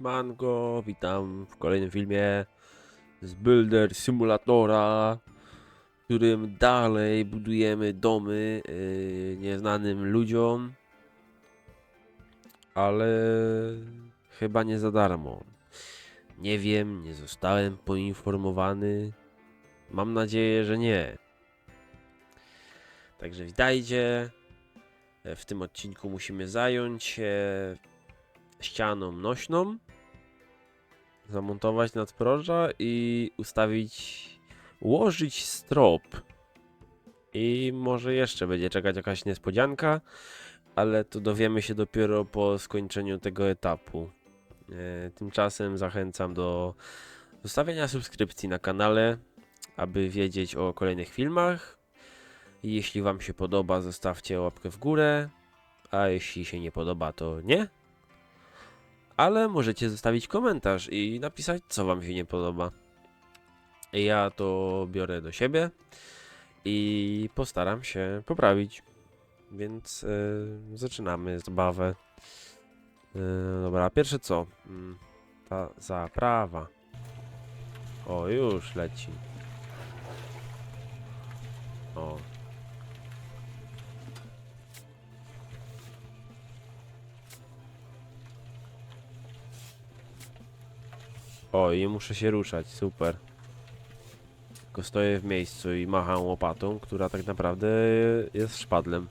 Siemanko, witam w kolejnym filmie z Builder Simulatora, w którym dalej budujemy domy yy, nieznanym ludziom, ale chyba nie za darmo. Nie wiem, nie zostałem poinformowany. Mam nadzieję, że nie. Także witajcie. W tym odcinku musimy zająć się ścianą nośną, zamontować nadproża i ustawić, ułożyć strop. I może jeszcze będzie czekać jakaś niespodzianka, ale to dowiemy się dopiero po skończeniu tego etapu. E, Tymczasem zachęcam do zostawienia subskrypcji na kanale, aby wiedzieć o kolejnych filmach. Jeśli Wam się podoba, zostawcie łapkę w górę, a jeśli się nie podoba, to nie ale możecie zostawić komentarz i napisać, co wam się nie podoba. Ja to biorę do siebie i postaram się poprawić. Więc e, zaczynamy zabawę. E, dobra, pierwsze co? Mm, ta zaprawa. O, już leci. O. O, i muszę się ruszać, super. Tylko stoję w miejscu i macham łopatą, która tak naprawdę jest szpadlem.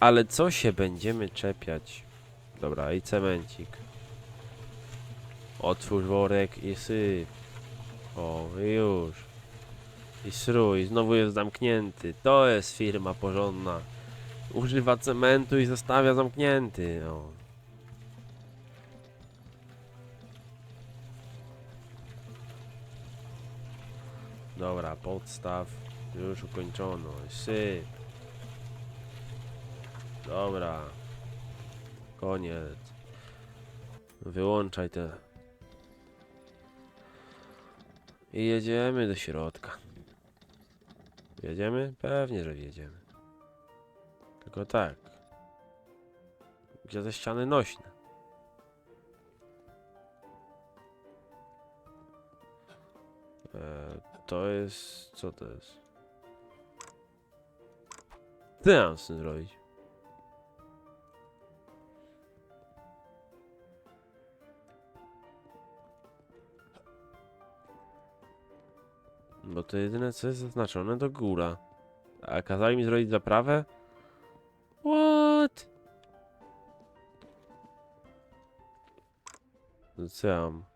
Ale co się będziemy czepiać? Dobra, i cemencik. Otwórz worek i syp. O, i już. I srój, znowu jest zamknięty. To jest firma porządna. Używa cementu i zostawia zamknięty. O. Dobra, podstaw. Już ukończono. Syp. Dobra. Koniec. Wyłączaj te. I jedziemy do środka. Jedziemy? Pewnie, że jedziemy. Tylko tak. Gdzie te ściany nośne? To jest... co to jest? Co ja zrobić? Bo to jedyne co jest zaznaczone to góra. A kazali mi zrobić zaprawę? What? No co ja mam?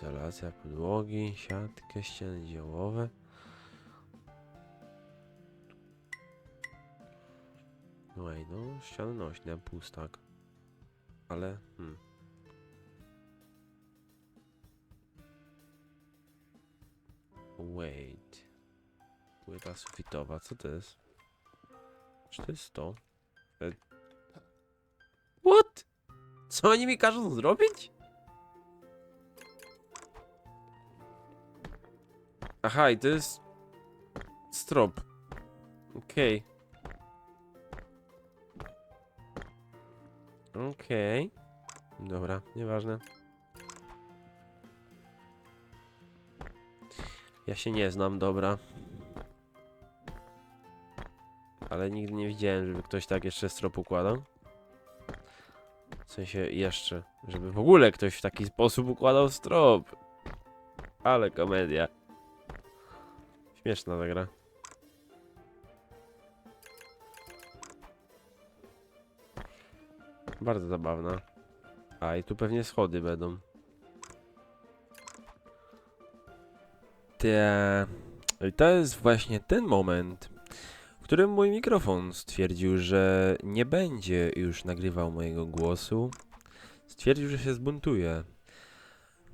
Izolacja podłogi, siatkę, ściany działowe. No ej, no, ściany nośne, pustak. Ale, hmm. Wait. Płyta sufitowa, co to jest? Czy to jest to? E... What? Co oni mi każą zrobić? Aha, i to jest... Strop. Okej. Okej. Dobra, nieważne. Ja się nie znam, dobra. Ale nigdy nie widziałem, żeby ktoś tak jeszcze strop układał. W sensie jeszcze, żeby w ogóle ktoś w taki sposób układał strop. Ale komedia. Śmieszna ta gra. Bardzo zabawna. A i tu pewnie schody będą. Te... I to jest właśnie ten moment, w którym mój mikrofon stwierdził, że nie będzie już nagrywał mojego głosu. Stwierdził, że się zbuntuje.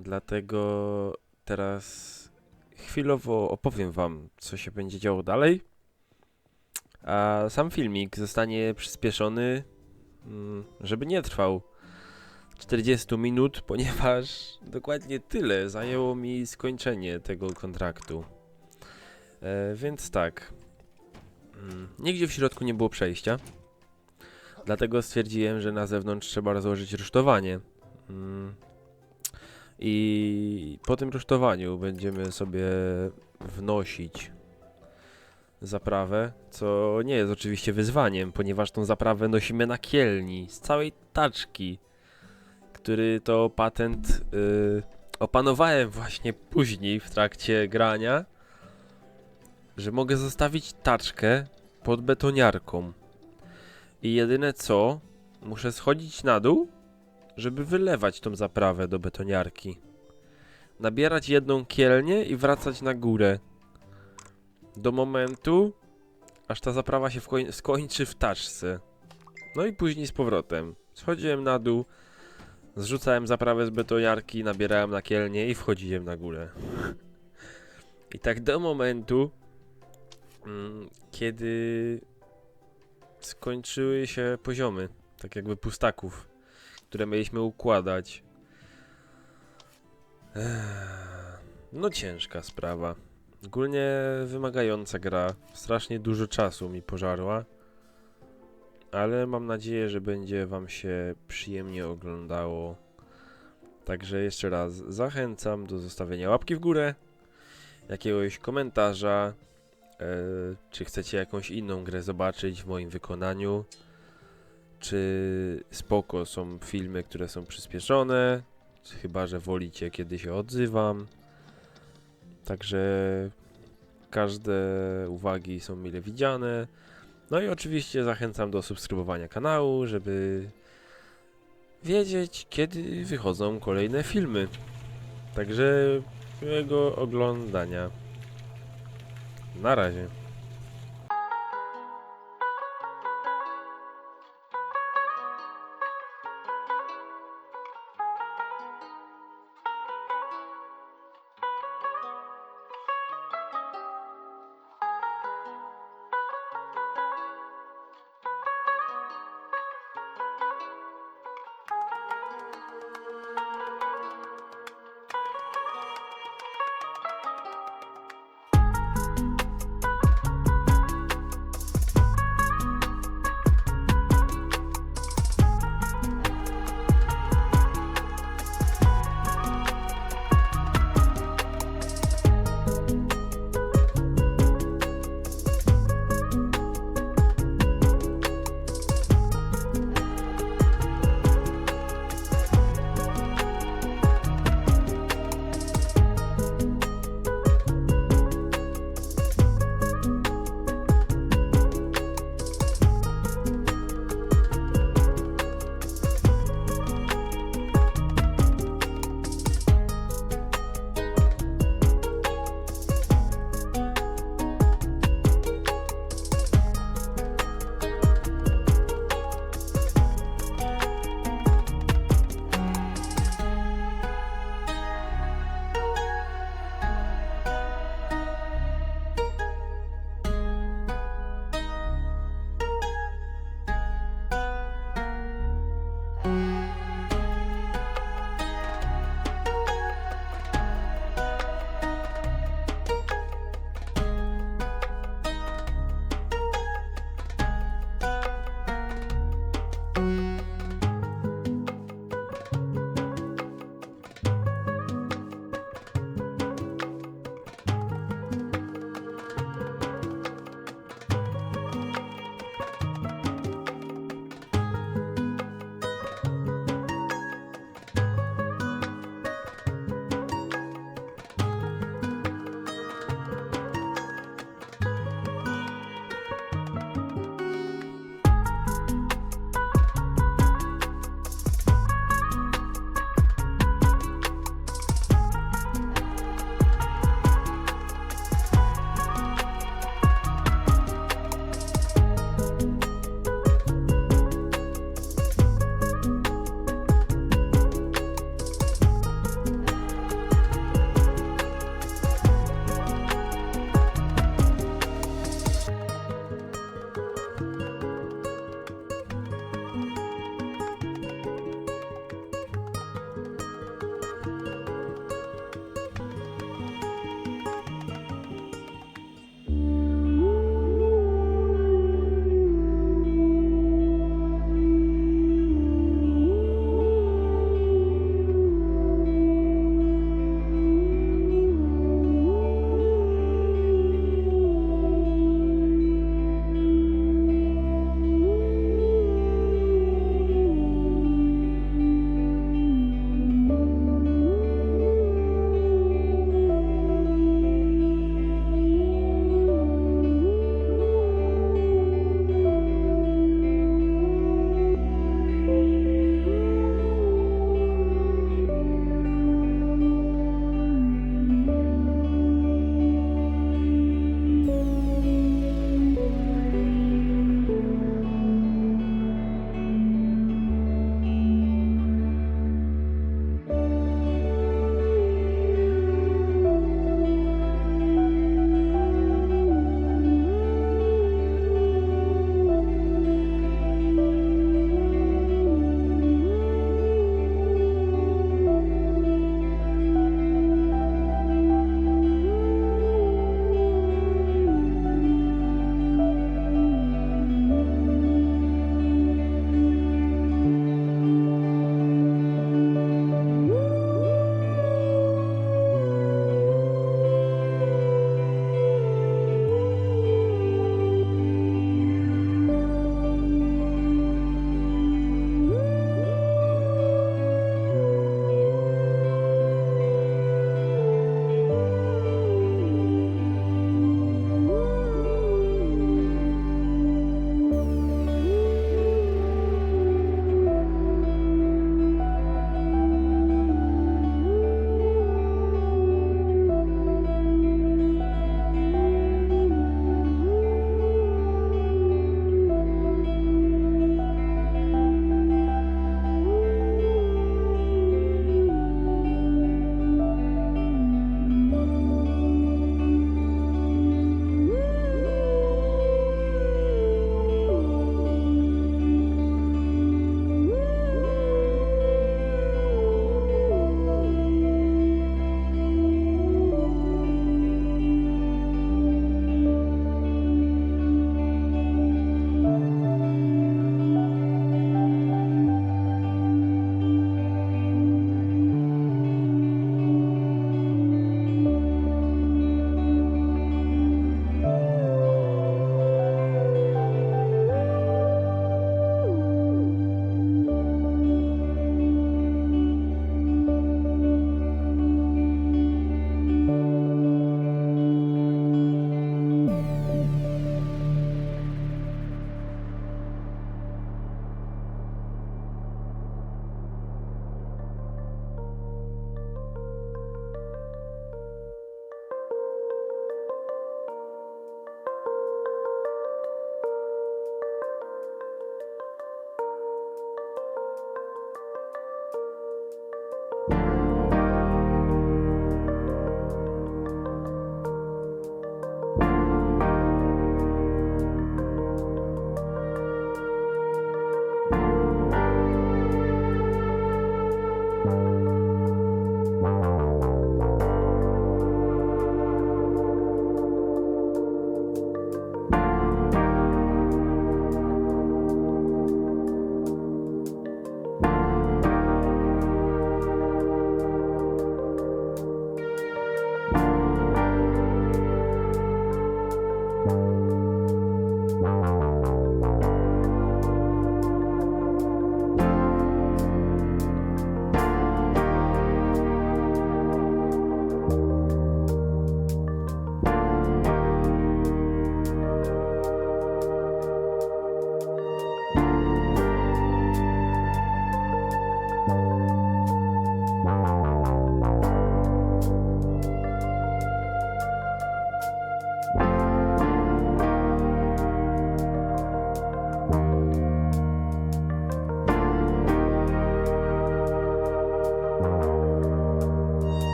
Dlatego teraz chwilowo opowiem wam, co się będzie działo dalej. A sam filmik zostanie przyspieszony, mm, żeby nie trwał 40 minut, ponieważ dokładnie tyle zajęło mi skończenie tego kontraktu. E, więc tak. Mm, Nigdzie w środku nie było przejścia. Dlatego stwierdziłem, że na zewnątrz trzeba rozłożyć rusztowanie. I po tym rusztowaniu będziemy sobie wnosić zaprawę, co nie jest oczywiście wyzwaniem, ponieważ tą zaprawę nosimy na kielni z całej taczki, który to patent y, opanowałem właśnie później w trakcie grania, że mogę zostawić taczkę pod betoniarką. I jedyne co, muszę schodzić na dół, żeby wylewać tą zaprawę do betoniarki. Nabierać jedną kielnię i wracać na górę. Do momentu, aż ta zaprawa się skończy w taczce. No i później z powrotem. Schodziłem na dół, zrzucałem zaprawę z betoniarki, nabierałem na kielnię i wchodziłem na górę. I tak do momentu, mm, kiedy skończyły się poziomy, tak jakby pustaków, które mieliśmy układać. No ciężka sprawa. Ogólnie wymagająca gra. Strasznie dużo czasu mi pożarła. Ale mam nadzieję, że będzie Wam się przyjemnie oglądało. Także jeszcze raz zachęcam do zostawienia łapki w górę, jakiegoś komentarza, e, czy chcecie jakąś inną grę zobaczyć w moim wykonaniu, czy spoko są filmy, które są przyspieszone, chyba że wolicie, kiedy się odzywam. Także każde uwagi są mile widziane. No i oczywiście zachęcam do subskrybowania kanału, żeby wiedzieć, kiedy wychodzą kolejne filmy. Także miłego oglądania. Na razie.